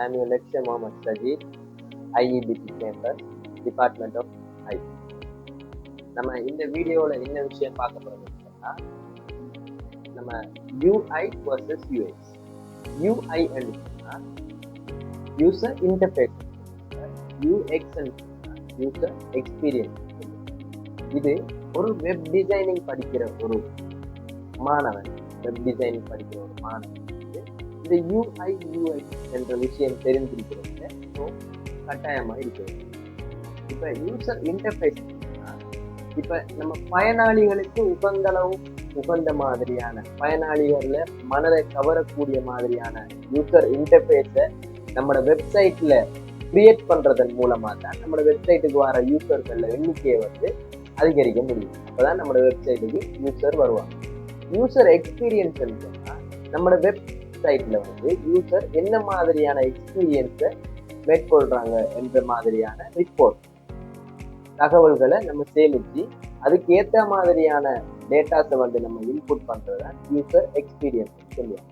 I am your lecturer Mohammed Sajid, IEBT campus, Department of IT. நம்ம இந்த வீடியோவில் என்ன விஷயம் பார்க்க போறோம்னு சொன்னா நம்ம UI versus UX. UI ன்னு சொன்னா யூசர் இன்டர்ஃபேஸ் UX ன்னு சொன்னா யூசர் எக்ஸ்பீரியன்ஸ் இது ஒரு வெப் டிசைனிங் படிக்கிற ஒரு மாணவன் வெப் டிசைனிங் படிக்கிற ஒரு மாணவன் இந்த யூஐ யூஐ என்ற விஷயம் தெரிஞ்சிருக்கிறது ஸோ கட்டாயமாக இருக்கிறது இப்போ யூசர் இன்டர்ஃபேஸ் இப்போ நம்ம பயனாளிகளுக்கு உகந்தளவு உகந்த மாதிரியான பயனாளிகளில் மனதை கவரக்கூடிய மாதிரியான யூசர் இன்டர்ஃபேஸை நம்மளோட வெப்சைட்டில் கிரியேட் பண்ணுறதன் மூலமாக தான் நம்மளோட வெப்சைட்டுக்கு வர யூசர்களில் எண்ணிக்கையை வந்து அதிகரிக்க முடியும். அப்போதான் நம்மளோட வெப்சைட்டுக்கு யூசர் வருவாங்க. யூசர் எக்ஸ்பீரியன்ஸ் சொன்னால் நம்மளோட வெப்சைட்ல வந்து யூசர் என்ன மாதிரியான எக்ஸ்பீரியன்ஸை மேற்கொள்றாங்க என்ற மாதிரியான ரிப்போர்ட் தகவல்களை நம்ம சேமிச்சு அதுக்கு ஏற்ற மாதிரியான டேட்டாஸை வந்து நம்ம இன்புட் பண்றத யூசர் எக்ஸ்பீரியன்ஸ் சொல்லுவோம்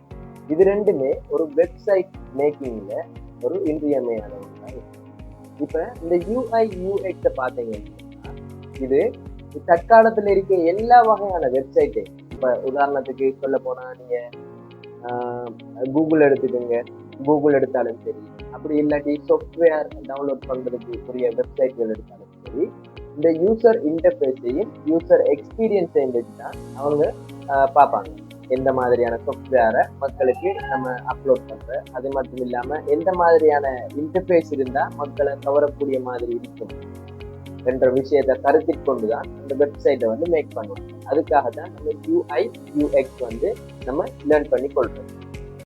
இது ரெண்டுமே ஒரு வெப்சைட் மேக்கிங்ல ஒரு இன்றியமையான ஒன்றாக இப்போ இந்த யூஐ யூஎக்ஸை பார்த்தீங்கன்னா இது தற்காலத்தில் இருக்க எல்லா வகையான வெப்சைட்டையும் இப்போ உதாரணத்துக்கு சொல்ல போனால் நீங்கள் கூகுள் எடுத்துக்கோங்க. கூகுள் எடுத்தாலும் சரி. அப்படி இல்லாட்டி சாஃப்ட்வேர் டவுன்லோட் பண்ணுறதுக்கு உரிய வெப்சைட்கள் எடுத்தாலும் சரி இந்த யூசர் இன்டர்ஃபேஸையும் யூசர் எக்ஸ்பீரியன்ஸையும் வச்சு தான் அவங்க பார்ப்பாங்க. எந்த மாதிரியான சாஃப்ட்வேரை மக்களுக்கு நம்ம அப்லோட் பண்ணுற அது மட்டும் இல்லாமல் எந்த மாதிரியான இன்டர்ஃபேஸ் இருந்தால் மக்களை கவரக்கூடிய மாதிரி இருக்கும். என்ற விஷயத்தை கருத்தில் கொண்டுதான் அந்த வெப்சைட்டை வந்து மேக் பண்ணுவோம் அதுக்காக தான் நம்ம யூஐ யூஎக்ஸ் வந்து நம்ம லேர்ன் பண்ணி கொள்றோம்